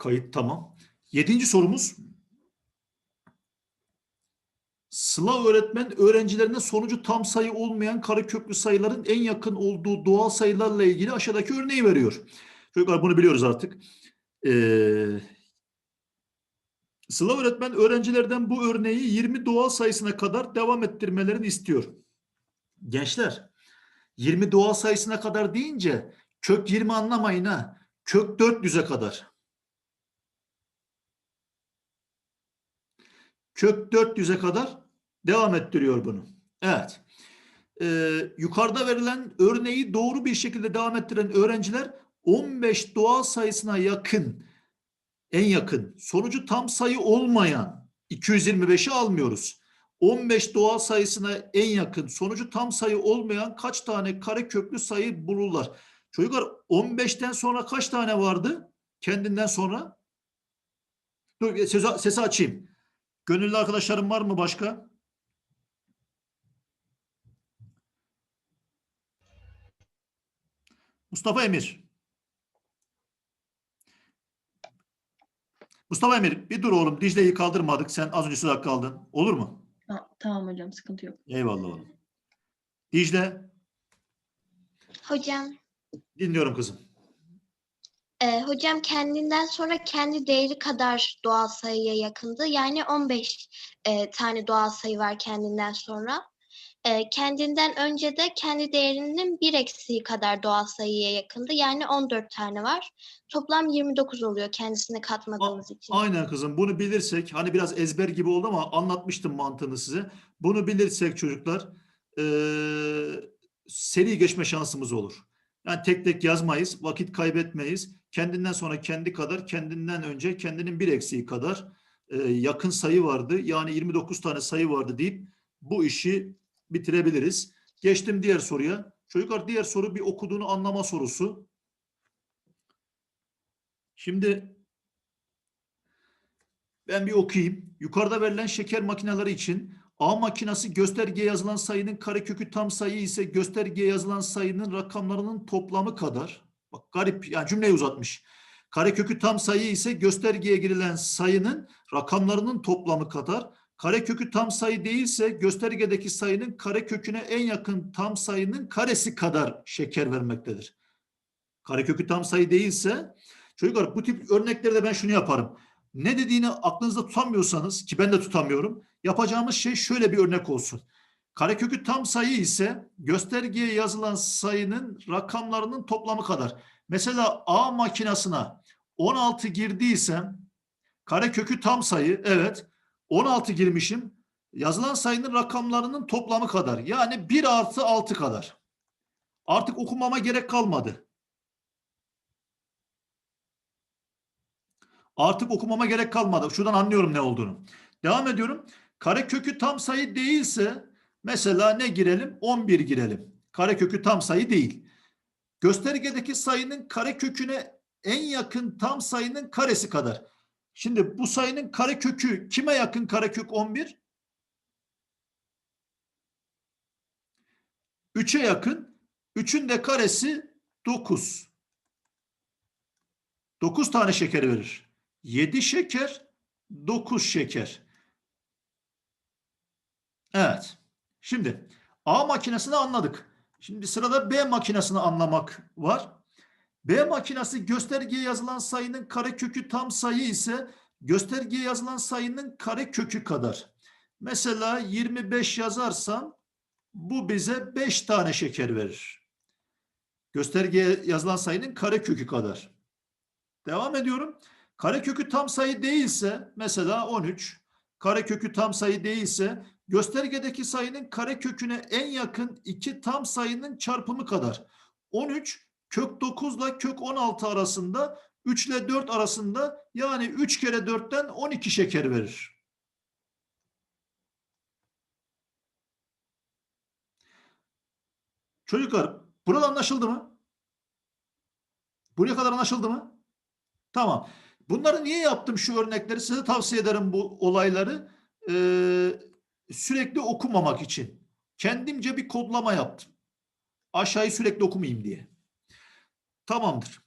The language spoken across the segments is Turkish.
Kayıt tamam. Yedinci sorumuz. Sıla öğretmen öğrencilerine sonucu tam sayı olmayan kareköklü sayıların en yakın olduğu doğal sayılarla ilgili aşağıdaki örneği veriyor. Çocuklar bunu biliyoruz artık. Ee, Sıla öğretmen öğrencilerden bu örneği 20 doğal sayısına kadar devam ettirmelerini istiyor. Gençler 20 doğal sayısına kadar deyince kök 20 anlamayın ha. Kök 400'e kadar. Kök 400'e kadar devam ettiriyor bunu. Evet. Ee, yukarıda verilen örneği doğru bir şekilde devam ettiren öğrenciler 15 doğal sayısına yakın en yakın sonucu tam sayı olmayan 225'i almıyoruz. 15 doğal sayısına en yakın sonucu tam sayı olmayan kaç tane kareköklü sayı bulurlar? Çocuklar 15'ten sonra kaç tane vardı? Kendinden sonra? Dur sesi, sesi açayım. Gönüllü arkadaşlarım var mı başka? Mustafa Emir. Mustafa Emir bir dur oğlum. Dicle'yi kaldırmadık. Sen az önce söz kaldın. Olur mu? Ha, tamam hocam sıkıntı yok. Eyvallah oğlum. Dicle Hocam, dinliyorum kızım. E, hocam kendinden sonra kendi değeri kadar doğal sayıya yakındı. Yani 15 e, tane doğal sayı var kendinden sonra. E, kendinden önce de kendi değerinin bir eksiği kadar doğal sayıya yakındı. Yani 14 tane var. Toplam 29 oluyor kendisine katmadığımız için. Aynen kızım. Bunu bilirsek hani biraz ezber gibi oldu ama anlatmıştım mantığını size. Bunu bilirsek çocuklar eee, seri geçme şansımız olur. Yani tek tek yazmayız, vakit kaybetmeyiz. Kendinden sonra kendi kadar, kendinden önce kendinin bir eksiği kadar eee, yakın sayı vardı. Yani 29 tane sayı vardı deyip bu işi bitirebiliriz. Geçtim diğer soruya. Çocuklar diğer soru bir okuduğunu anlama sorusu. Şimdi ben bir okuyayım. Yukarıda verilen şeker makineleri için A makinesi göstergeye yazılan sayının karekökü tam sayı ise göstergeye yazılan sayının rakamlarının toplamı kadar. Bak garip yani cümleyi uzatmış. Karekökü tam sayı ise göstergeye girilen sayının rakamlarının toplamı kadar. Karekökü tam sayı değilse göstergedeki sayının kareköküne en yakın tam sayının karesi kadar şeker vermektedir. Karekökü tam sayı değilse çocuklar bu tip örneklerde ben şunu yaparım ne dediğini aklınızda tutamıyorsanız ki ben de tutamıyorum yapacağımız şey şöyle bir örnek olsun. Karekökü tam sayı ise göstergeye yazılan sayının rakamlarının toplamı kadar. Mesela A makinesine 16 girdiysem karekökü tam sayı evet 16 girmişim yazılan sayının rakamlarının toplamı kadar. Yani 1 artı 6 kadar. Artık okumama gerek kalmadı. Artık okumama gerek kalmadı. Şuradan anlıyorum ne olduğunu. Devam ediyorum. Karekökü tam sayı değilse mesela ne girelim? 11 girelim. Karekökü tam sayı değil. Göstergedeki sayının kareköküne en yakın tam sayının karesi kadar. Şimdi bu sayının karekökü kime yakın karekök 11? 3'e yakın. 3'ün de karesi 9. 9 tane şeker verir. 7 şeker, 9 şeker. Evet. Şimdi A makinesini anladık. Şimdi sırada B makinesini anlamak var. B makinesi göstergeye yazılan sayının karekökü tam sayı ise göstergeye yazılan sayının karekökü kadar. Mesela 25 yazarsam bu bize 5 tane şeker verir. Göstergeye yazılan sayının karekökü kadar. Devam ediyorum. Karekökü tam sayı değilse mesela 13, karekökü tam sayı değilse göstergedeki sayının kareköküne en yakın iki tam sayının çarpımı kadar. 13 kök 9 ile kök 16 arasında 3 ile 4 arasında yani 3 kere 4'ten 12 şeker verir. Çocuklar burada anlaşıldı mı? Buraya kadar anlaşıldı mı? Tamam. Bunları niye yaptım şu örnekleri? Size tavsiye ederim bu olayları. Ee, sürekli okumamak için. Kendimce bir kodlama yaptım. Aşağıyı sürekli okumayayım diye. Tamamdır.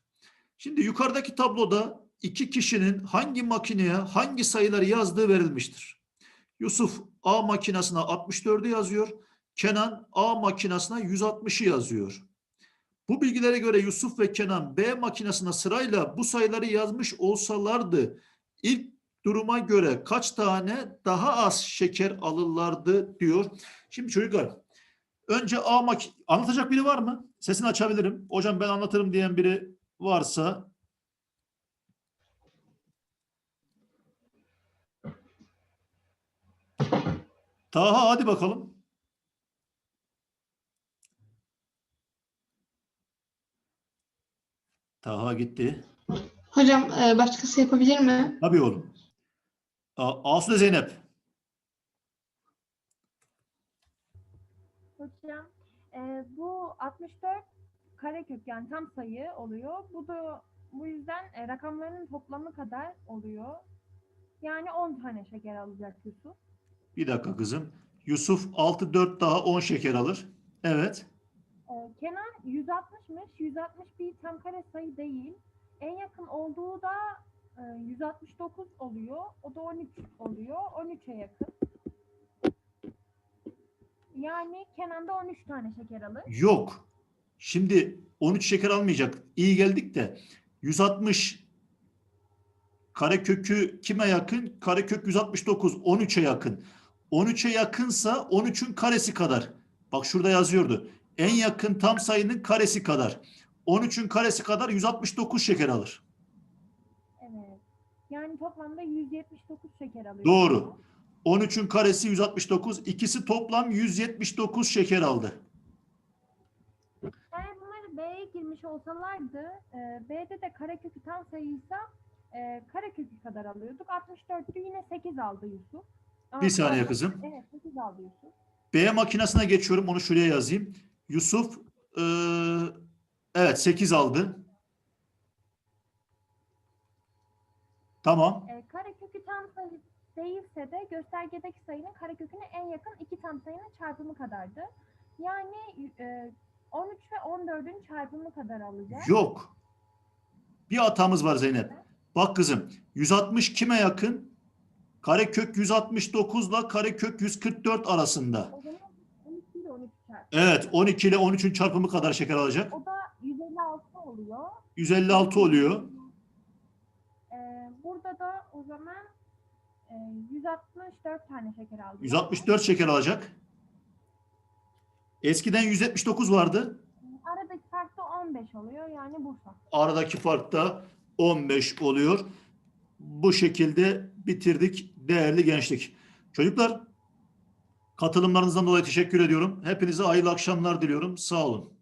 Şimdi yukarıdaki tabloda iki kişinin hangi makineye hangi sayıları yazdığı verilmiştir. Yusuf A makinesine 64'ü yazıyor. Kenan A makinesine 160'ı yazıyor. Bu bilgilere göre Yusuf ve Kenan B makinesine sırayla bu sayıları yazmış olsalardı ilk duruma göre kaç tane daha az şeker alırlardı diyor. Şimdi çocuklar önce A mak anlatacak biri var mı? Sesini açabilirim. Hocam ben anlatırım diyen biri varsa Taha hadi bakalım. Taha gitti. Hocam e, başkası yapabilir mi? Tabii oğlum. A- Asude Zeynep. Hocam e, bu 64 karekök yani tam sayı oluyor. Bu da bu yüzden e, rakamlarının toplamı kadar oluyor. Yani 10 tane şeker alacak Yusuf. Bir dakika kızım. Yusuf 6 4 daha 10 şeker alır. Evet. E, Kenan 160'mış. 160 bir tam kare sayı değil. En yakın olduğu da e, 169 oluyor. O da 13 oluyor. 13'e yakın. Yani Kenan da 13 tane şeker alır. Yok. Şimdi 13 şeker almayacak. İyi geldik de 160 karekökü kime yakın? Karekök 169 13'e yakın. 13'e yakınsa 13'ün karesi kadar. Bak şurada yazıyordu. En yakın tam sayının karesi kadar. 13'ün karesi kadar 169 şeker alır. Evet. Yani toplamda 179 şeker alıyor. Doğru. 13'ün karesi 169. İkisi toplam 179 şeker aldı. Eğer bunlar B'ye girmiş olsalardı, e, B'de de karekökü tam sayıysa e, karekökü kadar alıyorduk. 64'tü yine 8 aldı Yusuf. Aa, Bir saniye kızım. Evet 8 aldı Yusuf. B makinesine geçiyorum. Onu şuraya yazayım. Yusuf eee, evet 8 aldı. Tamam. E, karekökü tam sayı değilse de göstergedeki sayının kareköküne en yakın iki tam sayının çarpımı kadardı. Yani e, 13 ve 14'ün çarpımı kadar alacak. Yok. Bir hatamız var Zeynep. Bak kızım 160 kime yakın? Karekök 169 ile karekök 144 arasında. O zaman 12 ile 13 çarpı. Evet 12 ile 13'ün çarpımı kadar şeker alacak. O da 156 oluyor. 156 oluyor. Ee, burada da o zaman e, 164 tane şeker aldım. 164 şeker alacak. Eskiden 179 vardı. Aradaki fark da 15 oluyor yani Bursa. Aradaki fark da 15 oluyor. Bu şekilde bitirdik değerli gençlik. Çocuklar katılımlarınızdan dolayı teşekkür ediyorum. Hepinize hayırlı akşamlar diliyorum. Sağ olun.